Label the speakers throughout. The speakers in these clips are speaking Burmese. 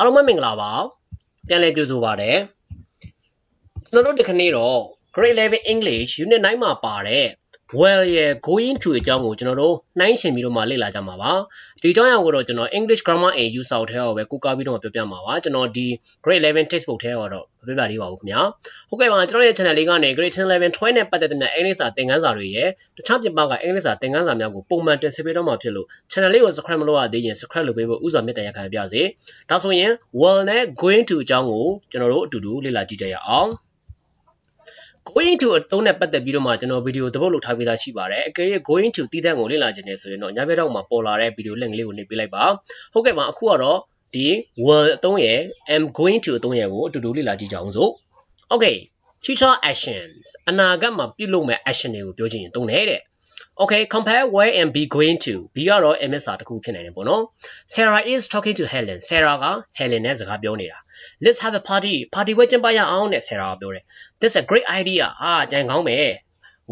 Speaker 1: အားလုံးပဲမင်္ဂလာပါပြန်လည်ကြိုဆိုပါရစေကျွန်တော်တို့ဒီခနေ့တော့ Grade 11 English Unit 9မှာပါတဲ့ well ရဲ့ going to အကြောင်းကိုကျွန်တော်တို့နှိုင်းယှဉ်ပြီးတော့မှလေ့လာကြမှာပါဒီအကြောင်းအရာကိုတော့ကျွန်တော် English Grammar and Use ဆောက်ထဲကိုပဲကိုးကားပြီးတော့မှပြောပြမှာပါကျွန်တော်ဒီ Grade 11 textbook ထဲကတော့မပြပြသေးပါဘူးခင်ဗျာဟုတ်ကဲ့ပါကျွန်တော်ရဲ့ channel လေးကနေ Grade 10 11 12နဲ့ပတ်သက်တဲ့အင်္ဂလိပ်စာသင်ခန်းစာတွေရဲ့တခြားပြပကအင်္ဂလိပ်စာသင်ခန်းစာများကိုပုံမှန်တင်ဆက်ပေးတော့မှာဖြစ်လို့ channel လေးကို subscribe မလုပ်ရသေးရင် subscribe လုပ်ပေးဖို့ဥစွာမြတ်တရားခံပြစေဒါဆိုရင် well နဲ့ going to အကြောင်းကိုကျွန်တော်တို့အတူတူလေ့လာကြည့်ကြရအောင် going to အသုံးနဲ့ပတ်သက်ပြီးတော့မှကျွန်တော်ဗီဒီယိုသဘောလုပ်ထားပေးသားရှိပါတယ်အကယ်၍ going to တည်တဲ့ကိုလေ့လာခြင်းနဲ့ဆိုရင်တော့ညဘက်တော့မှာပေါ်လာတဲ့ဗီဒီယို link လေးကိုနှိပ်ပေးလိုက်ပါဟုတ်ကဲ့ပါအခုကတော့ဒီ will အသုံးရယ် am going to အသုံးရယ်ကိုအတူတူလေ့လာကြည့်ကြအောင်စို့ okay future actions အနာဂတ်မှာပြုလုပ်မဲ့ action တွေကိုပြောချင်ရင်သုံးတယ်တဲ့ Okay compare where and be going to B ကတော့ MS စာတစ်ခုဖြစ်နေတယ်ပေါ့နော် Sarah is talking to Helen Sarah က Helen နဲ့စကားပြောနေတာ Let's have a party party ဝဲကျင်းပရအောင်တဲ့ Sarah ကပြောတယ် That's a great idea အာကြံကောင်းမယ်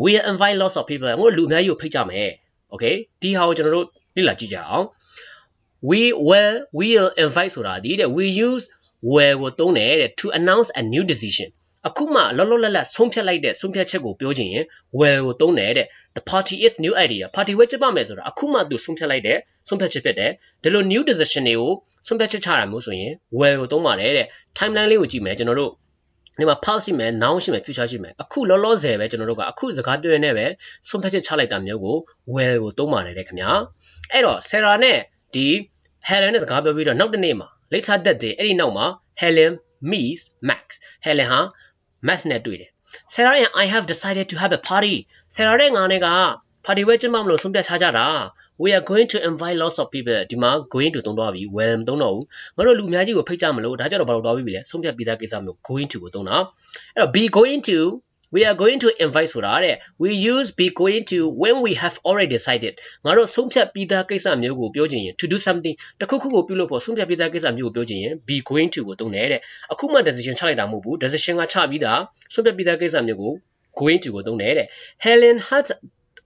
Speaker 1: We'll invite lots of people ငါတို့လူအများကြီးကိုဖိတ်ကြမယ် Okay ဒီဟာကိုကျွန်တော်တို့လေ့လာကြည့်ကြအောင် We will we'll invite ဆိုတာဒီတဲ့ we use will ကိုသုံးတယ်တဲ့ to announce a new decision အခုမှလောလောလတ်လတ်ဆုံးဖြတ်လိုက်တဲ့ဆုံးဖြတ်ချက်ကိုပြောချင်ရင် well ကိုသုံးတယ်တဲ့ the party is new idea party ဝဲကျပါမယ်ဆိုတာအခုမှသူဆုံးဖြတ်လိုက်တဲ့ ဆုံးဖြတ်ချက်ဖြစ်တယ်ဒီလို new decision တွေကိုဆုံးဖြတ်ချက်ချတာမျိုးဆိုရင် well ကိုသုံးပါတယ်တဲ့ timeline လေးကိုကြည့်မယ်ကျွန်တော်တို့ဒီမှာ past ရှိမယ် now ရှိမယ် future ရှိမယ်အခုလောလောဆယ်ပဲကျွန်တော်တို့ကအခုစကားပြောရင်းနဲ့ပဲဆုံးဖြတ်ချက်ချလိုက်တာမျိုးကို well ကိုသုံးပါတယ်တဲ့ခင်ဗျာအဲ့တော့ Sarah နဲ့ဒီ Helen နဲ့စကားပြောပြီးတော့နောက်တစ်နေ့မှာ later that day အဲ့ဒီနောက်မှာ Helen meets Max Helen ဟာ Max နဲ့တွေ့တယ် Sarah and I have decided to have a party Sarah နဲ့ငါနဲ့က party ဝဲကျင်းပမလို့ဆုံးဖြတ်ချကြတာ we are going to invite lots of people ဒီမှာ going to သုံးတော့ပြီ well မသုံးတော့ဘူးငါတို့လူအများကြီးကိုဖိတ်ကြမလို့ဒါကြတော့ဘာလို့တော့ပြီလဲဆုံးဖြတ်ပြီးသားကိစ္စမျိုး going to ကိုသုံးတာအဲ့တော့ be going to we are going to invite ဆိုတာတဲ့ we use be going to when we have already decided ငါတို့ဆုံးဖြတ်ပြီးသားကိစ္စမျိုးကိုပြောချင်ရင် to do something တခုခုကိုပြုလုပ်ဖို့ဆုံးဖြတ်ပြီးသားကိစ္စမျိုးကိုပြောချင်ရင် be going to ကိုသုံးတယ်တဲ့အခုမှ decision ချလိုက်တာမဟုတ်ဘူး decision ကချပြီးသားဆုံးဖြတ်ပြီးသားကိစ္စမျိုးကို going to ကိုသုံးတယ်တဲ့ Helen had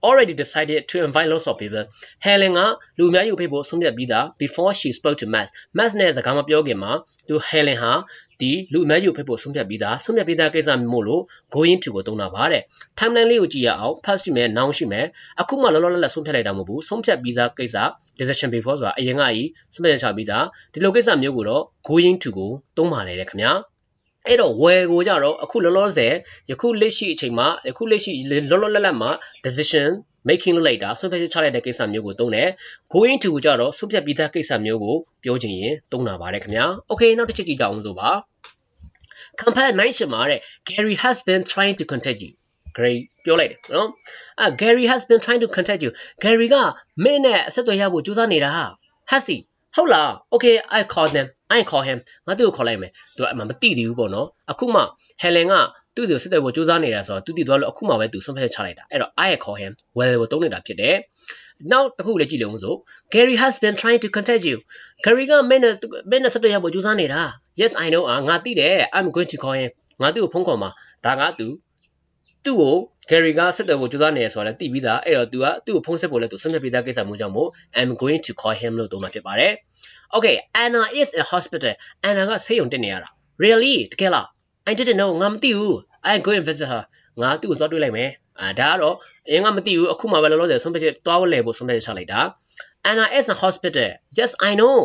Speaker 1: already decided to invite lots of people Helen ကလူအများကြီးကိုဖိတ်ဖို့ဆုံးဖြတ်ပြီးသား before she spoke to Max Max နဲ့စကားမပြောခင်မှာသူ Helen ဟာဒီလူအများကြီးကိုဖိတ်ဖို့ဆုံးဖြတ်ပြီးသားဆုံးဖြတ်ပြီးသားကိစ္စမျိုးလို့ going to ကိုသုံးတာပါတဲ့ timeline လေးကိုကြည့်ရအောင် past ရှိမယ် now ရှိမယ်အခုမှလောလောလတ်လတ်ဆုံးဖြတ်လိုက်တာမဟုတ်ဘူးဆုံးဖြတ်ပြီးသားကိစ္စ decision before ဆိုတာအရင်ကကြီးဆုံးဖြတ်ချပြီးသားဒီလိုကိစ္စမျိုးကိုတော့ going to ကိုသုံးပါတယ်တဲ့ခင်ဗျာ အဲ့တော့ where ကိုကြတော့အခုလောလောဆယ်ယခုလက်ရှိအချိန်မှာယခုလက်ရှိလောလောလတ်လတ်မှာ decision making လုပ်လိုက်တာဆုံးဖြတ်ချက်ချလိုက်တဲ့ကိစ္စမျိုးကိုသုံးတယ် going to ကြတော့ဆုံးဖြတ်ပြီးသားကိစ္စမျိုးကိုပြောချင်ရင်သုံးတာပါတယ်ခင်ဗျာ okay နောက်တစ်ချက်ကြည့်ကြအောင်ဆိုပါ compare 9ရှင်မှာတဲ့ Gary has been trying to contact you Gary ပြောလိုက်တယ်နော်အဲ Gary has been trying to contact you Gary ကမင်းနဲ့အဆက်အသွယ်ရဖို့ကြိုးစားနေတာဟာ has he ဟုတ်လား okay i call them i call him ငါသူ့ကိုခေါ်လိုက်မယ်သူကအမှမသိသေးဘူးပေါ့နော်အခုမှ Helen ကသူ့ကိုဆက်သွယ်ဖို့ကြိုးစားနေတာဆိုတော့သူတည်သွားလို့အခုမှပဲသူဆုံးဖြတ်ချလိုက်တာအဲ့တော့ i call him well ကိုသုံးနေတာဖြစ်တယ်နောက်တစ်ခုလည်းကြည့်လို့ဆို Gary has been trying to contact you Gary ကမင်းနဲ့မင်းနဲ့ဆက်သွယ်ရဖို့ကြိုးစားနေတာ Yes I know အာငါသိတယ် I'm going to call him ငါသူ့ကိုဖုန်းခေါ်မှာဒါကသူ သူ့ကို Gary ကဆက်သွယ်ဖို့ကြိုးစားနေရဆိုတော့လည်းသိပြီးသားအဲ့တော့ तू ကသူ့ကိုဖုန်းဆက်ဖို့လည်းသူဆွံ့ပြပေးသားကိစ္စမျိုးကြောင့်မို့ I'm going to call him လို့သုံးမှာဖြစ်ပါတယ် Okay Anna is in hospital Anna ကဆေးရုံတက်နေရတာ Really တကယ်လား I didn't know ငါမသိဘူး I go and visit her ငါသူ့ကိုသွားတွေ့လိုက်မယ်အာဒါကတော့အရင်ကမသိဘူးအခုမှပဲလောလောဆယ်ဆုံးဖြတ်ချက်သွားဝလဲဖို့ဆုံးဖြတ်ချက်ချလိုက်တာ Anna is in hospital Yes I know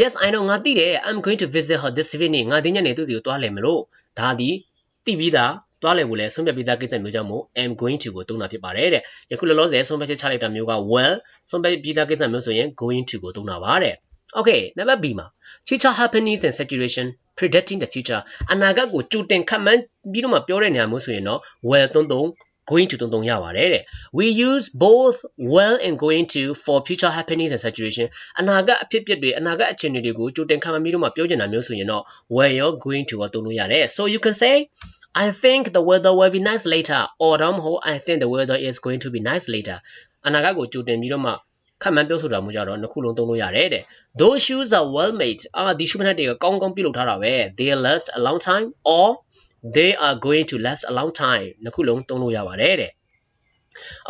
Speaker 1: Yes I know ငါသိတယ် I'm going to visit her this evening ငါဒီညနေသူ့စီကိုသွားလဲမလို့ဒါဒီသိပြီးသား သွားလဲဖို့လဲဆုံးဖြတ်ပြီးသားကိစ္စမျိုးကြောင့်မို့ am going to ကိုသုံးတာဖြစ်ပါတယ်တဲ့ယခုလောလောဆယ်ဆုံးဖြတ်ချက်ချလိုက်တာမျိုးက well ဆုံးဖြတ်ပြီးသားကိစ္စမျိုးဆိုရင် going to ကိုသုံးတာပါတဲ့ Okay နံပါတ် B မှာ future happenings and situation predicting the future အနာဂတ်ကိုကြိုတင်ခန့်မှန်းပြီးတော့မှပြောတဲ့နေရာမျိုးဆိုရင်တော့ well သုံးသုံး going to တုံတုံရပါတယ်တဲ့ we use both well and going to for future happenings and situation အနာဂတ်အဖြစ်အပျက်တွေအနာဂတ်အခြေအနေတွေကိုကြိုတင်ခံမှပြီးတော့မှပြောချင်တာမျိုးဆိုရင်တော့ well ရော going to ရောတုံလို့ရတယ် so you can say I think the weather will be nice later or တော့မဟုတ် I think the weather is going to be nice later အနာဂတ်ကိုကြိုတင်ပြီးတော့မှခန့်မှန်းပြောဆိုတာမျိုးကြတော့နှစ်ခုလုံးသုံးလို့ရတယ်တဲ့ those shoes are well made အာဒီ shoe တွေကကောင်းကောင်းပြုလုပ်ထားတာပဲ they last a long time or they are going to last a long time နှစ်ခုလုံးသုံးလို့ရပါတယ်တဲ့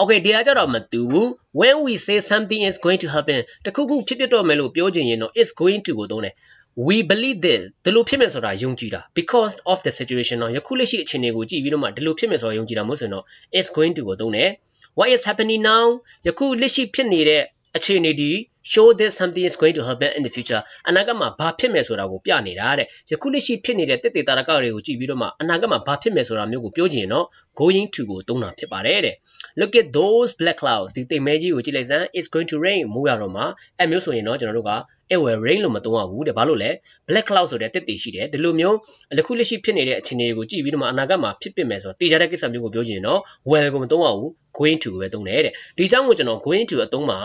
Speaker 1: Okay ဒီကကြတော့မတူဘူး when we say something is going to happen တခုခုဖြစ်ဖြစ်တော့မယ်လို့ပြောချင်ရင်တော့ is going to ကိုသုံးတယ် we believe this ဒီလိုဖြစ်မယ်ဆိုတာယုံကြည်တာ because of the situation တော့ယခုလက်ရှိအခြေအနေကိုကြည့်ပြီးတော့မှဒီလိုဖြစ်မယ်ဆိုတာယုံကြည်တာမဟုတ်ဆိုရင်တော့ is going to ကိုသုံးတယ် what is happening now ယခုလက်ရှိဖြစ်နေတဲ့အခြေအနေဒီ show that something is going to happen in the future အနာဂတ်မှာဘာဖြစ်မယ်ဆိုတာကိုပြနေတာတဲ့ယခုလက်ရှိဖြစ်နေတဲ့တက်တေတာရကတွေကိုကြည့်ပြီးတော့မှအနာဂတ်မှာဘာဖြစ်မယ်ဆိုတာမျိုးကိုပြောချင်ရင်တော့ going to ကိုသုံးတာဖြစ်ပါတယ်တဲ့ look at those black clouds ဒီတိမ်မဲကြီးကိုကြည့်လိုက်စမ်း it's going to rain မိုးရတော့မှာအဲ့မျိုးဆိုရင်တော့ကျွန်တော်တို့က it will rain လို့မသုံးရဘူးတဲ့ဘာလို့လဲ black cloud ဆိုတဲ့တက်တေရှိတယ်ဒီလိုမျိုးအခုလက်ရှိဖြစ်နေတဲ့အခြေအနေကိုကြည့်ပြီးတော့မှအနာဂတ်မှာဖြစ်ပစ်မယ်ဆိုတော့တေချာတဲ့ကိစ္စမျိုးကိုပြောချင်ရင်တော့ will ကိုမသုံးရဘူး going to ကိုပဲသုံးတယ်တဲ့ဒီအကြောင်းကိုကျွန်တော် going to အသုံးမှာ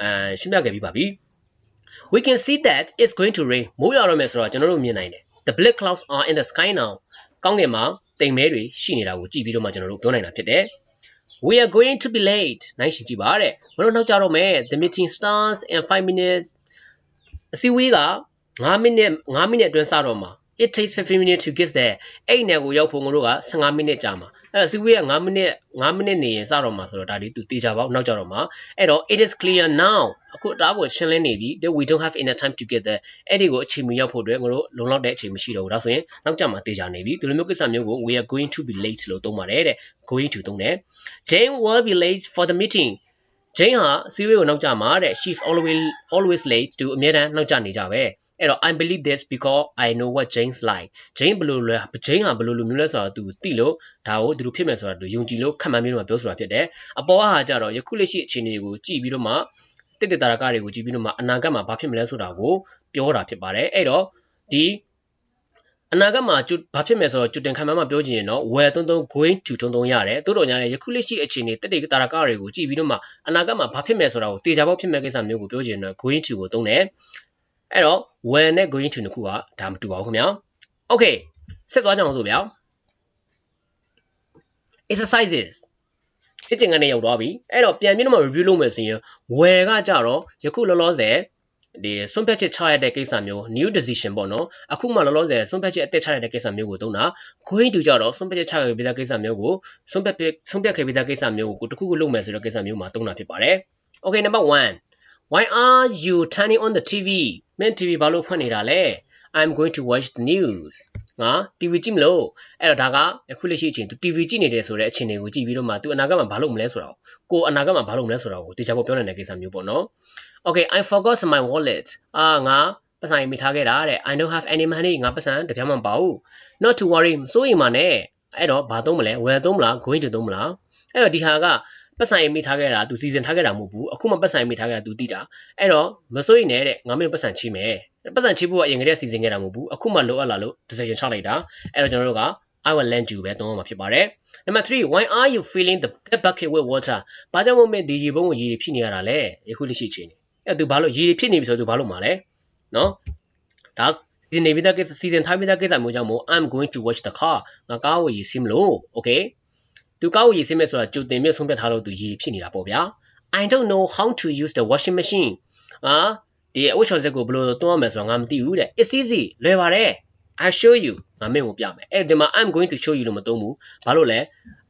Speaker 1: အဲရှင်းပြခဲ့ပြီးပါပြီ we can see that it's going to rain မိုးရွာတော့မယ်ဆိုတော့ကျွန်တော်တို့မြင်နိုင်တယ် the black clouds are in the sky now ကောင်းကင်မှာတိမ်မဲတွေရှိနေတာကိုကြည့်ပြီးတော့မှကျွန်တော်တို့ပြောနိုင်တာဖြစ်တယ် we are going to be late နိုင်ရှင်ကြည့်ပါတဲ့မလို့နောက်ကြတော့မယ် the meeting starts in 5 minutes အစည်းအဝေးက9မိနစ်9မိနစ်အတွင်းစတော့မှာ it takes 15 minutes to get there အဲ့နယ်ကိုရောက်ဖို့ငါတို့က15မိနစ်ကြာမှာအဲ့တော့စီဝေးက9မိနစ်9မိနစ်နေရင်စတော့မှာဆိုတော့ဒါဒီသူတေချာပေါ့နောက်ကြတော့မှာအဲ့တော့ it is clear now အခုအတားကိုရှင်းလင်းနေပြီ that we don't have enough time to get there အဲ့ဒီကိုအချိန်မီရောက်ဖို့အတွက်ငါတို့လုံလောက်တဲ့အချိန်မရှိတော့ဘူးဒါဆိုရင်နောက်ကြမှာတေချာနေပြီဒီလိုမျိုးကိစ္စမျိုးကို we are going to be late လို့သုံးပါတယ်တဲ့ going to သုံးတယ် Jane will be late for the meeting Jane ဟာစီဝေးကိုနောက်ကြမှာတဲ့ she's always always late to အမြဲတမ်းနောက်ကျနေကြပဲအဲ့တော့ I believe this because I know what James like Jane ဘယ်လိုလဲ Jane ဟာဘယ်လိုလိုမျိုးလဲဆိုတော့ तू သိလို့ဒါကိုသူတို့ဖြစ်မယ်ဆိုတာ तू ယုံကြည်လို့ခံမှန်းပြီးတော့ပြောဆိုတာဖြစ်တယ်အပေါ်ဟာကြတော့ယခုလက်ရှိအခြေအနေကိုကြည့်ပြီးတော့မှတစ်တတာရကတွေကိုကြည့်ပြီးတော့မှအနာဂတ်မှာဘာဖြစ်မလဲဆိုတာကိုပြောတာဖြစ်ပါတယ်အဲ့တော့ဒီ အနာဂတ်မှာကျွဘာဖြစ်မယ်ဆိုတော့ကျွတင်ခံမှန်းမှာပြောချင်ရင်တော့ well 33 going to တုံးတုံးရတယ်တိုးတော်ညာလည်းယခုလက်ရှိအခြေအနေတက်တေတာရကတွေကိုကြည့်ပြီးတော့မှအနာဂတ်မှာဘာဖြစ်မယ်ဆိုတာကိုတေချာပေါက်ဖြစ်မဲ့ကိစ္စမျိုးကိုပြောချင်ရင်တော့ going to ကိုသုံးတယ်အဲ့တော့ when နဲ့ going to နှစ်ခုကဒါမတူပါဘူးခင်ဗျာ okay ဆက်သွားကြအောင်ဆိုဗျာ exercises ဖြစ်တင်ကနေရောက်သွားပြီအဲ့တော့ပြန်ပြီးတော့ review လုပ်မယ်ဆိုရင် where ကကြတော့ယခုလောလောဆယ် ဒီစွန့်ဖြတ်ချက်ချရတဲ့ကိစ္စမျိုး new decision ပေါ့နော်အခုမှလောလောဆယ်စွန့်ဖြတ်ချက်အသက်ချရတဲ့ကိစ္စမျိုးကိုသုံးတာ going to ကြတော့စွန့်ဖြတ်ချက်ချခဲ့ပြီးသားကိစ္စမျိုးကိုစွန့်ဖြတ်စွန့်ဖြတ်ခဲ့ပြီးသားကိစ္စမျိုးကိုတခုခုလုပ်မယ်ဆိုတဲ့ကိစ္စမျိုးမှာသုံးတာဖြစ်ပါတယ် okay number 1 why are you turning on the tv မင်း tv ဘာလို့ဖွင့်နေတာလဲ I'm going to watch the news ငါ TV ကြည့်မလို့အဲ့တော့ဒါကအခုလက်ရှိအချိန် तू TV ကြည့်နေတယ်ဆိုတဲ့အချိန်တွေကိုကြည့်ပြီးတော့မှ तू အနာဂတ်မှာဘာလုပ်မလဲဆိုတာကိုအနာဂတ်မှာဘာလုပ်မလဲဆိုတာကိုတေချာဖို့ပြောနိုင်တဲ့ကိစ္စမျိုးပေါ့နော် Okay I forgot my wallet အာငါပတ်စံမိထားခဲ့တာတဲ့ I don't have any money ငါပတ်စံတပြားမှမပါဘူး Not to worry မစိုးရိမ်ပါနဲ့အဲ့တော့ဘာသုံးမလဲ well သုံးမလား going to သုံးမလားအဲ့တော့ဒီဟာက ပတ်စံရေးမိထားခဲ့တာ तू စီစဉ်ထားခဲ့တာမဟုတ်ဘူးအခုမှပတ်စံရေးမိထားခဲ့တာ तू သိတာအဲ့တော့မစိုးရိမ်နဲ့တဲ့ငါမင်းပတ်စံချိမယ်ပတ်စံချိဖို့ကအရင်ကတည်းကစီစဉ်ခဲ့တာမဟုတ်ဘူးအခုမှလိုအပ်လာလို့ decision ချလိုက်တာအဲ့တော့ကျွန်တော်တို့က I will lend you ပဲသုံးရမှာဖြစ်ပါတယ်။ Number 3 why are you feeling the, the bucket with water ဘာကြောင့်မို့မဲ့ဒီရေပုံးကိုရေဖြစ်နေရတာလဲယခုလက်ရှိချိန်နေအဲ့သူဘာလို့ရေဖြစ်နေပြီဆိုတော့သူဘာလို့မှာလဲနော်ဒါစီစဉ်နေပြီးသားကိစ္စစီစဉ်ထားပြီးသားကိစ္စမျိုးကြောင့်မို့ I'm going to watch the car ငါကားကိုရေစီးမလို့ okay သူကားကိုရေဆင်းမဲ့ဆိုတာကြိုတင်မြဆုံးဖြတ်ထားလို့သူရေဖြစ်နေတာပေါ့ဗျာ I don't know how to use the washing machine အာဒီအဝတ်လျှော်စက်ကိုဘယ်လိုတွန်းရမလဲဆိုတော့ငါမသိဘူးတဲ့ it's easy လွယ်ပါတယ် I show you ငါမင်းကိုပြမယ်အဲ့ဒီမှာ I'm going to show you လို့မသုံးဘူးဘာလို့လဲ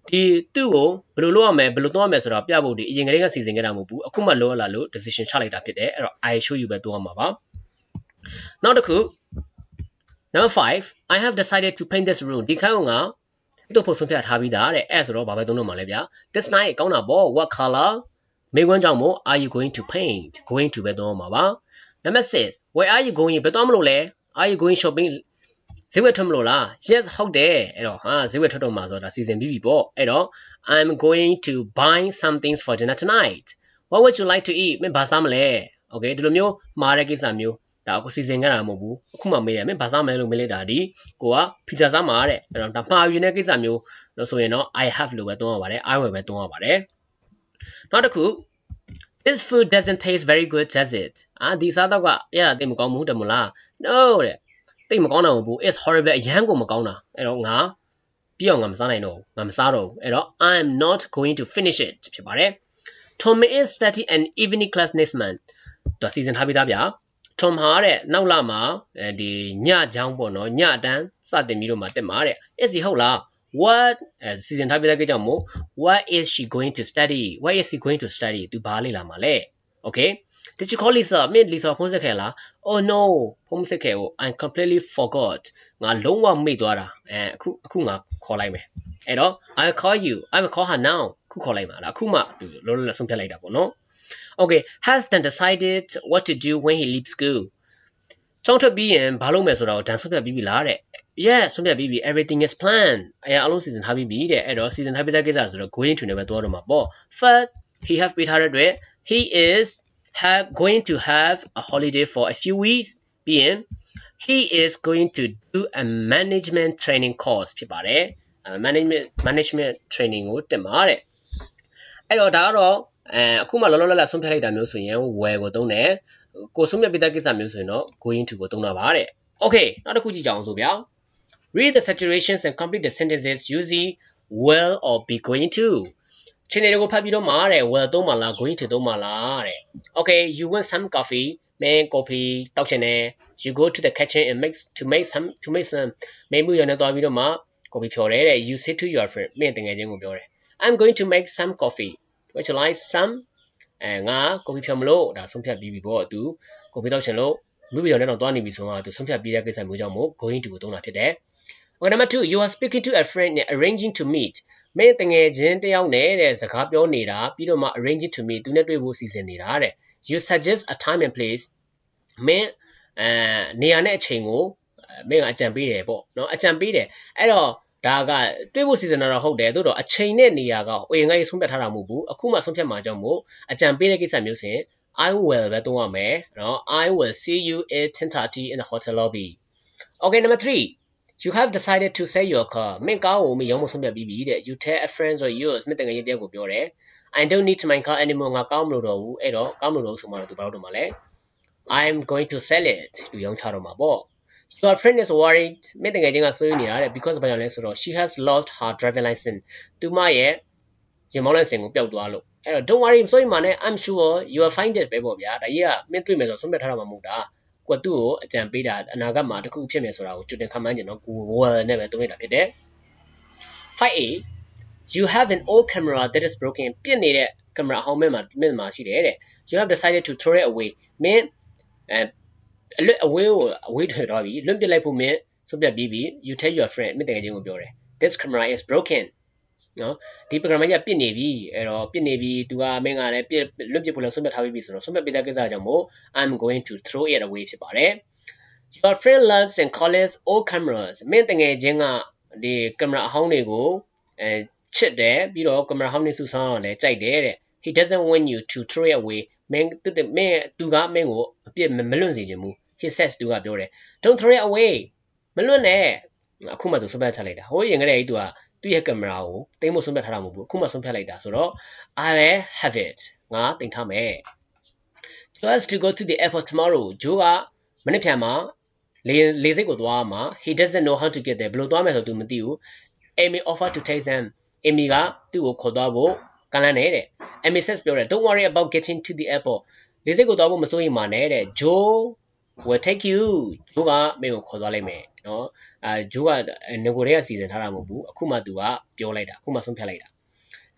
Speaker 1: ဒီသူ့ကိုဘယ်လိုလုပ်ရမလဲဘယ်လိုတွန်းရမလဲဆိုတော့ပြဖို့ဒီအရင်ကတည်းကစီစဉ်ခဲ့တာမဟုတ်ဘူးအခုမှလောလာလို့ decision ချလိုက်တာဖြစ်တယ်အဲ့တော့ I show you ပဲတွန်းရမှာပါနောက်တစ်ခု number 5 I have decided to paint this room ဒီခန်းက ငါတို့ဖို့ဆုံးဖြတ်ထားပြီးသားတဲ့အဲ့ဆိုတော့ဘာပဲသုံးလို့မှာလဲဗျာ this night ကောင်းတာပေါ့ what color မိကွန်းကြောင့်မို့ are you going to paint going to ပဲသုံးရမှာပါ number 6 where are you going ဘယ်သွားမလို့လဲ are you going shopping ဈေးဝယ်ထွက်မလို့လား yes ဟုတ်တယ်အဲ့တော့ဟာဈေးဝယ်ထွက်တော့မှာဆိုတာစီစဉ်ပြီးပြီပေါ့အဲ့တော့ i'm going to buy some things for dinner tonight what would you like to eat မင်းဘာစားမလဲ okay ဒီလိုမျိုးမှားတဲ့ကိစ္စမျိုး ဒါအခုစီစဉ်ကြတာမဟုတ်ဘူးအခုမှမေးတယ်မင်းဘာစားမလဲလို့မေးလိုက်တာဒီကိုကဖီဇာစားမှာတဲ့အဲ့တော့ဒါမှားယူတဲ့ကိစ္စမျိုးလို့ဆိုရင်တော့ I have လို့ပဲသုံးရပါတယ် I will ပဲသုံးရပါတယ်နောက်တစ်ခု This food doesn't taste very good does it အာဒီစားတော့ကရတာတိတ်မကောင်းဘူးတမလား No တဲ့တိတ်မကောင်းတာမဟုတ်ဘူး It's horrible အရန်ကိုမကောင်းတာအဲ့တော့ငါပြည့်အောင်ငါမစားနိုင်တော့ဘူးငါမစားတော့ဘူးအဲ့တော့ I'm not going to finish it ဖြစ်ပါတယ် Tom is studying an evening class next month တော့စီစဉ်ထားပြီးသားဗျာ Tom ဟာတဲ့နောက်လာမှာအဲဒီညချောင်းပေါ့နော်ညအတန်းစတင်ပြီးတော့မှတက်မှာတဲ့ Is he ဟုတ်လား what အဲစီစဉ်ထားပြတဲ့ကိစ္စကြောင့်မို့ what is she going to study what is she going to study သူဘာလေ့လာမှာလဲ okay did you call Lisa မင်း Lisa ဖုန်းဆက်ခဲ့လား oh no ဖုန်းမဆက်ခဲ့ဘူး I completely forgot ငါလုံးဝမေ့သွားတာအဲအခုအခုငါခေါ်လိုက်မယ်အဲ့တော့ I'll call you I will call her now ခုခေါ်လိုက်မှာလားအခုမှသူလုံးလုံးဆုံးဖြတ်လိုက်တာပေါ့နော် okay has then decided what to do when he leaves school ကျောင်းထွက်ပြီးရင်ဘာလုပ်မယ်ဆိုတာကိုဒန်ဆုံးဖြတ်ပြီးပြီလားတဲ့ yes ဆုံးဖြတ်ပြီးပြီ everything is planned အရာအလုံးစီစဉ်ထားပြီးပြီတဲ့အဲ့တော့စီစဉ်ထားပြီးတဲ့ကိစ္စဆိုတော့ going to နဲ့ပဲသွားတော့မှာပေါ့ first he have ပေးထားတဲ့အတွက် he is have going to have a holiday for a few weeks ပြီးရင် he is going to do a management training course ဖြစ်ပါတယ် management management training ကိုတင်ပါတဲ့အဲ့တော့ဒါကတော့ အဲအခုမှလောလောလတ်လတ်ဆုံးဖြတ်လိုက်တာမျိုးဆိုရင် where ကိုသုံးတယ်ကိုဆုံးဖြတ်ပြီးတဲ့ကိစ္စမျိုးဆိုရင်တော့ going to ကိုသုံးတာပါတဲ့ okay နောက်တစ်ခုကြည့်ကြအောင်ဆိုဗျာ read the situations and complete the sentences using will or be going to ချင်းတွေကိုဖတ်ပြီးတော့မှာတဲ့ will သုံးပါလား going to သုံးပါလားတဲ့ okay you want some coffee မင်း coffee တောက်ချင်တယ် you go to the kitchen and make to make some to make some မင်းမှုရနေသွားပြီးတော့မှ coffee ဖြော်တယ်တဲ့ you say to your friend မင်းတငယ်ချင်းကိုပြောတယ် I'm going to make some coffee which like some အဲငါ coffee ဖြော်မလို့ဒါဆုံးဖြတ်ပြီးပြီပေါ့သူ coffee တောက်ချင်လို့လူပြောင်းနဲ့တော့သွားနေပြီဆိုတော့သူဆုံးဖြတ်ပြီးတဲ့ကိစ္စမျိုးကြောင့်မို့ going to ကိုသုံးတာဖြစ်တယ် Okay number 2 you are speaking to a friend and arranging to meet မင်းတငယ်ချင်းတယောက်နဲ့တဲ့စကားပြောနေတာပြီးတော့မှ arranging to meet သူနဲ့တွေ့ဖို့စီစဉ်နေတာတဲ့ you suggest a time and place မင်းအဲနေရာနဲ့အချိန်ကိုမင်းကအကြံပေးတယ်ပေါ့နော်အကြံပေးတယ်အဲ့တော့ ဒါကတွေးဖို့စီစဉ်တာတော့ဟုတ်တယ်သို့တော့အချိန်နဲ့နေရာကဟိုငါရေးဆုံးဖြတ်ထားတာမဟုတ်ဘူးအခုမှဆုံးဖြတ်မှာကြောင့်မို့အကြံပေးတဲ့ကိစ္စမျိုးစဉ် I will ပဲသုံးရမယ်နော် I will see you at 10:30 in the hotel lobby Okay number 3 you have decided to sell your car မင်းကားကိုမရောင်းမဆုံးဖြတ်ပြီးပြီတဲ့ you tell a friend or yours မင်းတကယ်ရေးတယောက်ကိုပြောတယ် I don't need my car anymore ငါကောင်းမလို့တော့ဘူးအဲ့တော့ကောင်းမလို့တော့ဆိုမှတော့သူဘာလို့တော့မလဲ I'm going to sell it သူရောင်းချတော့မှာပေါ့ Your friend is worried မင်းတကယ်ချင်းကစိုးရိမ်နေတာတဲ့ because ဘာကြောင့်လဲဆိုတော့ she has lost her driving license သူမရဲ့ရင်မောင်းလက်စင်ကိုပျောက်သွားလို့အဲ့တော့ don't worry စိုးရိမ်ပါနဲ့ I'm sure you will find it ပဲပေါ့ဗျာဒါကြီးကမင်းတွေ့မယ်ဆိုဆုံးဖြတ်ထားတာမှမဟုတ်တာကိုကသူ့ကိုအကြံပေးတာအနာဂတ်မှာတစ်ခုဖြစ်မယ်ဆိုတာကိုကြိုတင်ခန့်မှန်းကြတယ်နော်ကို well နဲ့ပဲသုံးနေတာဖြစ်တယ် 5A you have an old camera that is broken ပြစ်နေတဲ့ camera ဟောင်းမဲ့မှာမြင့်မှာရှိတယ်တဲ့ you have decided to throw it away မင်းအဲ အလွတ်အဝေးကိုအဝေးထွက်သွားပြီလွတ်ပစ်လိုက်ဖို့မင်းဆုံးဖြတ်ပြီးပြီ you tell your friend မင်းတကယ်ချင်းကိုပြောတယ် this camera is broken နော်ဒီ program ကြီးကပြစ်နေပြီအဲ့တော့ပြစ်နေပြီသူကမင်းကလည်းပြစ်လွတ်ပစ်ဖို့လည်းဆုံးဖြတ်ထားပြီးပြီဆိုတော့ဆုံးဖြတ်ပေးတဲ့ကိစ္စကြောင့်မို့ I'm going to throw it away ဖြစ်ပါတယ် Your friend loves and collects old cameras မင်းတကယ်ချင်းကဒီကင်မရာအဟောင်းတွေကိုအဲချစ်တယ်ပြီးတော့ကင်မရာဟောင်းတွေစုဆောင်းအောင်လည်းကြိုက်တယ်တဲ့ He doesn't want you to throw it away မင်းတူမင်းသူကမင်းကိုအ ပြစ်မလွတ်စေချင်ဘူး He says သူကပြောတယ် Don't throw it away မလွတ်နဲ့အခုမှသူဆုံးဖြတ်ချလိုက်တာဟိုရင်ကလေးကသူကသူ့ရဲ့ကင်မရာကိုတိမ့်ဖို့ဆုံးဖြတ်ထားတာမဟုတ်ဘူးအခုမှဆုံးဖြတ်လိုက်တာဆိုတော့ I will have it ငါတင်ထားမယ် Joe has to go to the airport tomorrow Joe ကမနေ့ဖြန်မှာလေလေစိတ်ကိုသွားမှာ he doesn't know how to get there ဘယ်လိုသွားမယ်ဆိုသူမသိဘူး Amy offer to take them Amy ကသူ့ကိုခေါ်သွားဖို့ကန့်လန့်နေတဲ့ Amy says ပြောတယ် don't worry about getting to the airport လေစိတ်ကိုသွားဖို့မစိုးရိမ်ပါနဲ့တဲ့ Joe will take you Joe ကမင်းကိုခေါ်သွားလိုက်မယ်နော်အဲ Joe ကငကိုတွေကစီစဉ်ထားတာမဟုတ်ဘူးအခုမှသူကပြောလိုက်တာအခုမှဆုံးဖြတ်လိုက်တာ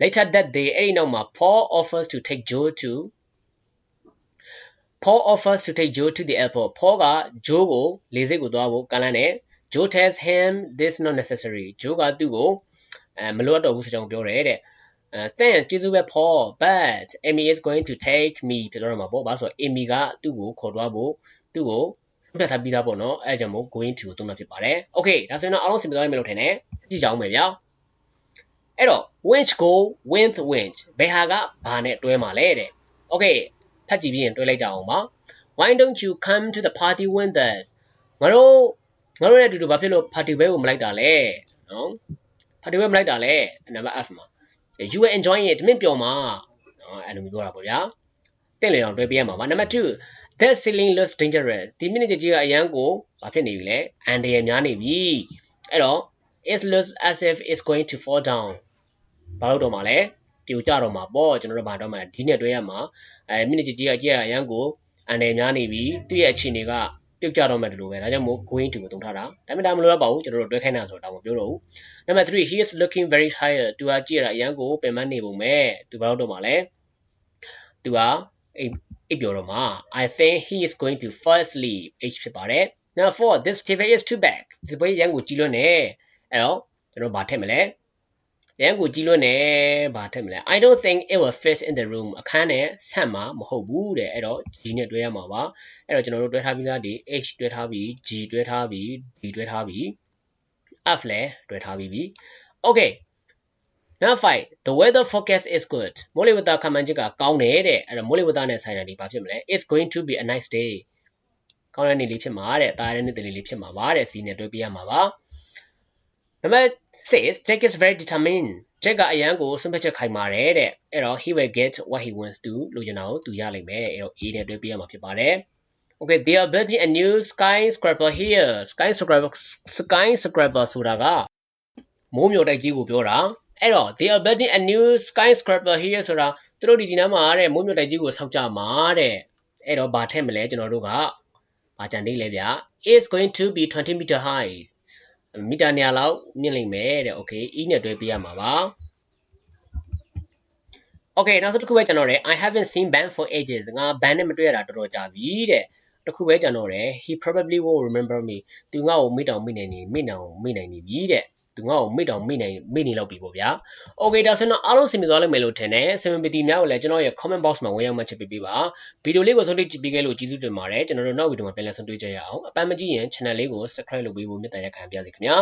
Speaker 1: later that day အဲ့ဒီနောက်မှာ Paul offers to take Joe to Paul offers to take Joe to the airport. Paul က Joe ကိုလေဆိပ်ကိုသွားဖို့ကမ်းလှမ်းတယ် Joe tells him this not necessary. Joe ကသူ့ကိုအဲမလိုအပ်တော့ဘူးဆိုကြောင်းပြောတယ်တဲ့ အဲ thank ကျေးဇူးပဲ Paul but Amy is going to take me ဖြစ်တော့မှာပေါ့ဘာဆိုတော့ Amy ကသူ့ကိုခေါ်သွားဖို့သူ့ကိုပြတ်ထားပြီးသားပေါ့နော်အဲကြောင့်မို့ going to ကိုသုံးတာဖြစ်ပါတယ် okay ဒါဆိုရင်တော့အားလုံးစင်ပြသွားပြီလို့ထင်တယ်ကြည့်ကြအောင်မယ်ဗျာအဲ့တော့ winch go with winch ဘယ်ဟာကဘာနဲ့တွဲမှာလဲတဲ့ okay ဖတ်ကြည့်ပြီးရင်တွေးလိုက်ကြအောင်ပါ why don't you come to the party with us ငါတို့ငါတို့နဲ့အတူတူဘာဖြစ်လို့ party ဘဲကိုမလိုက်တာလဲနော် party ဘဲမလိုက်တာလဲ number F မှာ you will enjoy it မင်းပျော်မှာနော်အဲ့လိုမျိုးပြောတာပေါ့ဗျာတင့်လျောင်တွဲပြရမှာပါ number 2 that ceiling looks dangerous ဒီမိနစ်ကြီးကအရန်ကိုဘာဖြစ်နေပြီလဲအန်တရယ်များနေပြီအဲ့တော့ it looks as if it's going to fall down ဘာလို့တော့မှာလဲပြိုကျတော့မှာပေါ့ကျွန်တော်တို့ဘာတော့မှာဒီနဲ့တွဲရမှာအဲမိနစ်ကြီးကြီးကကြည့်ရအရန်ကိုအန်တယ်များနေပြီသူ့ရဲ့အခြေအနေက ပြုတ်ကြတော့မှဒီလိုပဲဒါကြောင့်မို့ going to ကိုသုံးထားတာဒါပေမဲ့ဒါမလိုတော့ပါဘူးကျွန်တော်တို့တွဲခိုင်းတာဆိုတော့ဒါမပြောတော့ဘူး number 3 he is looking very tired သူကကြည့်ရတာအရန်ကိုပင်ပန်းနေပုံပဲသူဘာလို့တော့မှာလဲသူကအိပ်အိပ်ပျော်တော့မှာ I think he is going to fall asleep H ဖြစ်ပါတယ် number 4 this TV is too big ဒီပွဲရန်ကိုကြီးလွန်းနေအဲ့တော့ကျွန်တော်ဗာထည့်မလဲ ရန်ကိုကြီးလွန်းနေဗာထည့်မလဲ I don't think it will fit in the room အခန်းနဲ့ဆက်မှာမဟုတ်ဘူးတဲ့အဲ့တော့ G နဲ့တွဲရမှာပါအဲ့တော့ကျွန်တော်တို့တွဲထားပြီးသားဒီ H တွဲထားပြီး G တွဲထားပြီး D တွဲထားပြီး F လည်းတွဲထားပြီးပြီ Okay Number 5 the weather forecast is good မိုးလေဝသခန့်မှန်းချက်ကကောင်းတယ်တဲ့အဲ့တော့မိုးလေဝသနဲ့ဆိုင်တာဒီဘာဖြစ်မလဲ it's going to be a nice day ကောင်းတဲ့နေ့လေးဖြစ်မှာတဲ့တာရတဲ့နေ့လေးလေးဖြစ်မှာပါတဲ့စီနဲ့တွဲပြရမှာပါ Number 6 Jack is very determined Jack ကအရန်ကိုစွန့်ဖက်ချက်ခိုင်ပါတယ်တဲ့အဲ့တော့ he will get what he wants to လို့ကျွန်တော်သူရလိမ့်မယ်တဲ့အဲ့တော့ A နဲ့တွဲပြရမှာဖြစ်ပါတယ် Okay they are building a new skyscraper here skyscraper skyscraper ဆိုတာကမိုးမျှော်တိုက်ကြီးကိုပြောတာအဲ့တော့ they are building a new skyscraper here ဆိုတာသူတို့ဒီဒီနားမှာတဲ့မိုးမျှော်တိုက်ကြီးကိုဆောက်ကြမှာတဲ့အဲ့တော့ဘာထည့်မလဲကျွန်တော်တို့ကဘာကြံသေးလဲဗျာ is going to be 20 meter high မီတာနေရာလောက်မြင့်လိမ့်မယ်တဲ့ okay e နဲ့တွဲပြရမှာပါ Okay နောက်ဆုံးတစ်ခုပဲကျွန်တော်တယ် I haven't seen Ben for ages ငါ Ben နဲ့မတွေ့ရတာတော်တော်ကြာပြီတဲ့တစ်ခုပဲကျွန်တော်တယ် he probably will remember me သူငါ့ကိုမိတောင်မိနိုင်နေမိနောင်မိနိုင်နေပြီတဲ့ သူငါ့ကိုမိတောင်မိနိုင်မိနေလောက်ပြီပေါ့ဗျာ Okay ဒါဆိုတော့အားလုံးစင်ပြေသွားလိမ့်မယ်လို့ထင်တယ်စင်ပြေတီများကိုလည်းကျွန်တော်ရဲ့ comment box မှာဝင်ရောက်မှချက်ပေးပေးပါဗီဒီယိုလေးကိုဆုံးဖြတ်ကြည့်ပေးခဲ့လို့ကျေးဇူးတင်ပါတယ်ကျွန်တော်တို့နောက်ဗီဒီယိုမှာပြန်လည်ဆုံတွေ့ကြရအောင်အပန်းမကြည့်ရင် channel လေးကို subscribe လုပ်ပေးဖို့မေတ္တာရပ်ခံပါရစေခင်ဗျာ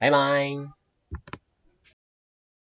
Speaker 1: bye bye